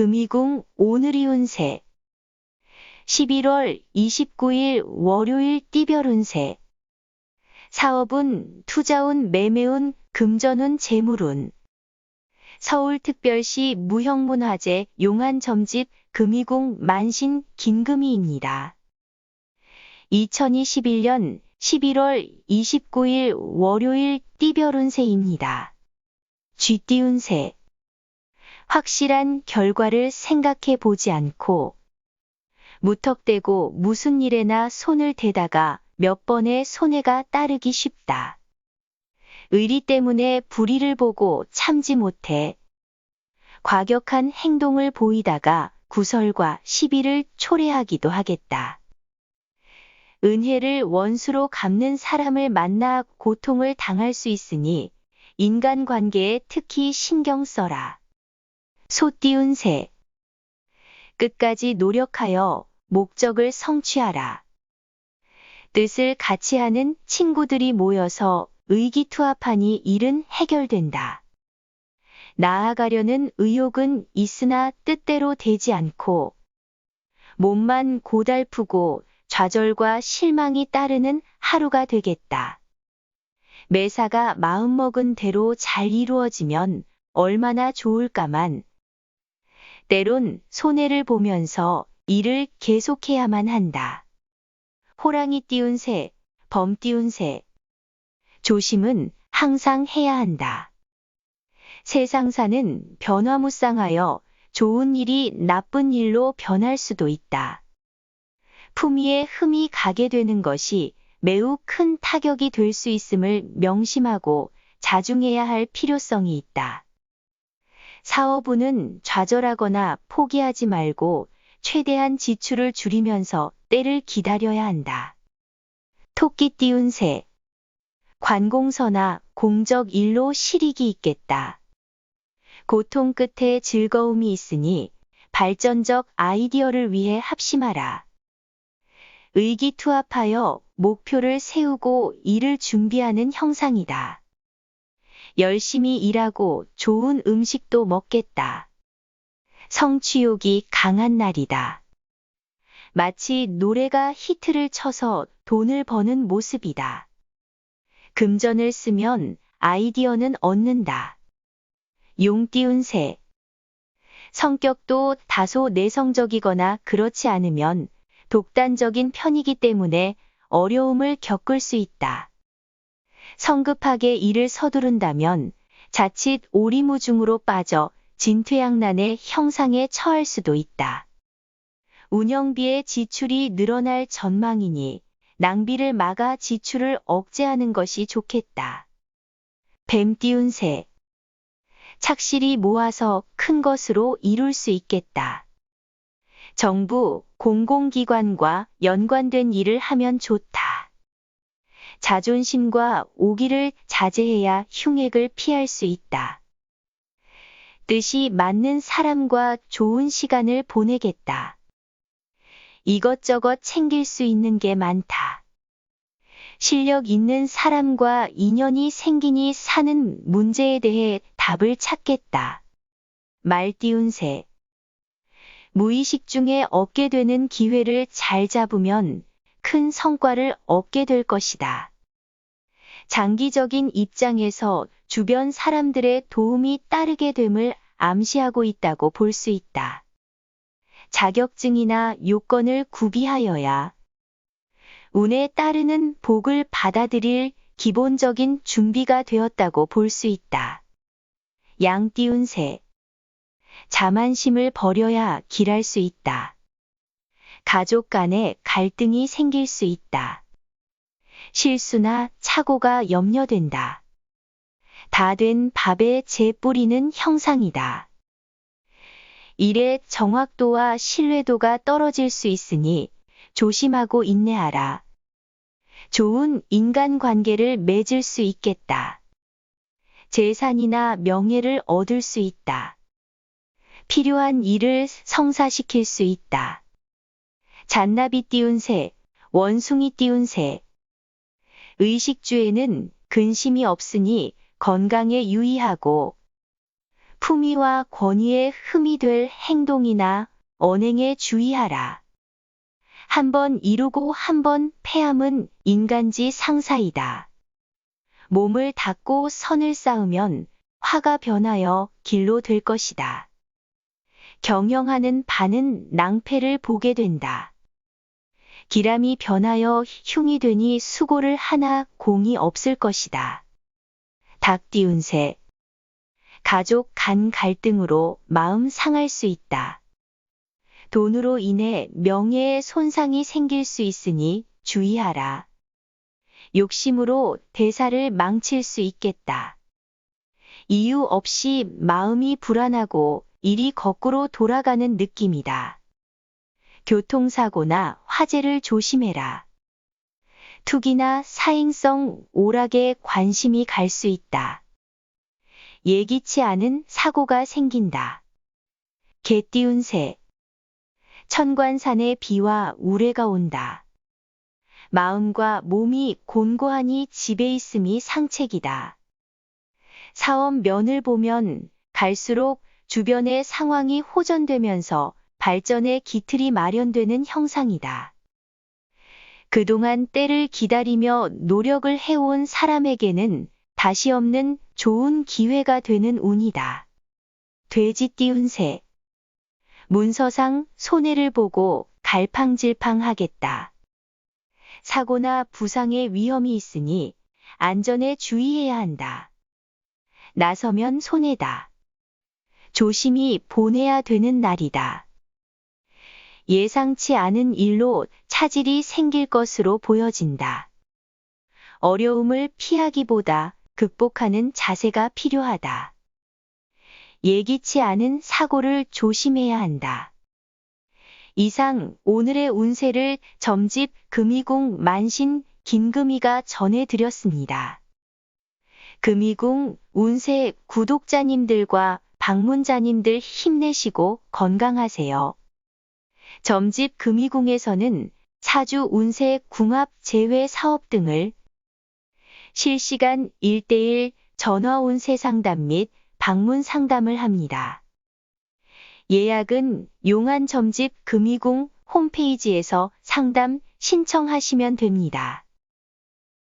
금이궁 오늘이 운세 11월 29일 월요일 띠별 운세 사업운, 투자운, 매매운, 금전운, 재물운 서울특별시 무형문화재 용안점집 금이궁 만신 김금희입니다. 2021년 11월 29일 월요일 띠별 운세입니다. 쥐띠 운세 확실한 결과를 생각해 보지 않고 무턱대고 무슨 일에나 손을 대다가 몇 번의 손해가 따르기 쉽다. 의리 때문에 불의를 보고 참지 못해 과격한 행동을 보이다가 구설과 시비를 초래하기도 하겠다. 은혜를 원수로 갚는 사람을 만나 고통을 당할 수 있으니 인간관계에 특히 신경 써라. 소띠운 새 끝까지 노력하여 목적을 성취하라. 뜻을 같이 하는 친구들이 모여서 의기투합하니 일은 해결된다. 나아가려는 의욕은 있으나 뜻대로 되지 않고 몸만 고달프고 좌절과 실망이 따르는 하루가 되겠다. 매사가 마음먹은 대로 잘 이루어지면 얼마나 좋을까만 때론 손해를 보면서 일을 계속해야만 한다. 호랑이 띄운 새, 범 띄운 새. 조심은 항상 해야 한다. 세상사는 변화무쌍하여 좋은 일이 나쁜 일로 변할 수도 있다. 품위에 흠이 가게 되는 것이 매우 큰 타격이 될 수 있음을 명심하고 자중해야 할 필요성이 있다. 사업부는 좌절하거나 포기하지 말고 최대한 지출을 줄이면서 때를 기다려야 한다. 토끼 띄운 새. 관공서나 공적 일로 실익이 있겠다. 고통 끝에 즐거움이 있으니 발전적 아이디어를 위해 합심하라. 의기투합하여 목표를 세우고 일을 준비하는 형상이다. 열심히 일하고 좋은 음식도 먹겠다. 성취욕이 강한 날이다. 마치 노래가 히트를 쳐서 돈을 버는 모습이다. 금전을 쓰면 아이디어는 얻는다. 용 띄운 새. 성격도 다소 내성적이거나 그렇지 않으면 독단적인 편이기 때문에 어려움을 겪을 수 있다. 성급하게 일을 서두른다면 자칫 오리무중으로 빠져 진퇴양난의 형상에 처할 수도 있다. 운영비의 지출이 늘어날 전망이니 낭비를 막아 지출을 억제하는 것이 좋겠다. 뱀 띄운 새. 착실히 모아서 큰 것으로 이룰 수 있겠다. 정부, 공공기관과 연관된 일을 하면 좋다. 자존심과 오기를 자제해야 흉액을 피할 수 있다. 뜻이 맞는 사람과 좋은 시간을 보내겠다. 이것저것 챙길 수 있는 게 많다. 실력 있는 사람과 인연이 생기니 사는 문제에 대해 답을 찾겠다. 말 띄운 새. 무의식 중에 얻게 되는 기회를 잘 잡으면 큰 성과를 얻게 될 것이다. 장기적인 입장에서 주변 사람들의 도움이 따르게 됨을 암시하고 있다고 볼 수 있다. 자격증이나 요건을 구비하여야 운에 따르는 복을 받아들일 기본적인 준비가 되었다고 볼 수 있다. 양 띄운 새. 자만심을 버려야 길할 수 있다. 가족 간에 갈등이 생길 수 있다. 실수나 착오가 염려된다. 다 된 밥에 재 뿌리는 형상이다. 일의 정확도와 신뢰도가 떨어질 수 있으니 조심하고 인내하라. 좋은 인간관계를 맺을 수 있겠다. 재산이나 명예를 얻을 수 있다. 필요한 일을 성사시킬 수 있다. 잔나비 띄운 새, 원숭이 띄운 새. 의식주에는 근심이 없으니 건강에 유의하고 품위와 권위에 흠이 될 행동이나 언행에 주의하라. 한 번 이루고 한 번 패함은 인간지 상사이다. 몸을 닫고 선을 쌓으면 화가 변하여 길로 될 것이다. 경영하는 바는 낭패를 보게 된다. 기람이 변하여 흉이 되니 수고를 하나 공이 없을 것이다. 닭 띄운 새. 가족 간 갈등으로 마음 상할 수 있다. 돈으로 인해 명예에 손상이 생길 수 있으니 주의하라. 욕심으로 대사를 망칠 수 있겠다. 이유 없이 마음이 불안하고 일이 거꾸로 돌아가는 느낌이다. 교통사고나 화재를 조심해라. 투기나 사행성 오락에 관심이 갈 수 있다. 예기치 않은 사고가 생긴다. 개 띄운 새. 천관산에 비와 우레가 온다. 마음과 몸이 곤고하니 집에 있음이 상책이다. 사업 면을 보면 갈수록 주변의 상황이 호전되면서 발전의 기틀이 마련되는 형상이다. 그동안 때를 기다리며 노력을 해온 사람에게는 다시 없는 좋은 기회가 되는 운이다. 돼지 띄운 새. 문서상 손해를 보고 갈팡질팡 하겠다. 사고나 부상의 위험이 있으니 안전에 주의해야 한다. 나서면 손해다. 조심히 보내야 되는 날이다. 예상치 않은 일로 차질이 생길 것으로 보여진다. 어려움을 피하기보다 극복하는 자세가 필요하다. 예기치 않은 사고를 조심해야 한다. 이상 오늘의 운세를 점집 금이궁 만신 김금이가 전해드렸습니다. 금이궁 운세 구독자님들과 방문자님들 힘내시고 건강하세요. 점집 금이궁에서는 사주 운세 궁합 제외 사업 등을 실시간 1대1 전화 운세 상담 및 방문 상담을 합니다. 예약은 용안 점집 금이궁 홈페이지에서 상담 신청하시면 됩니다.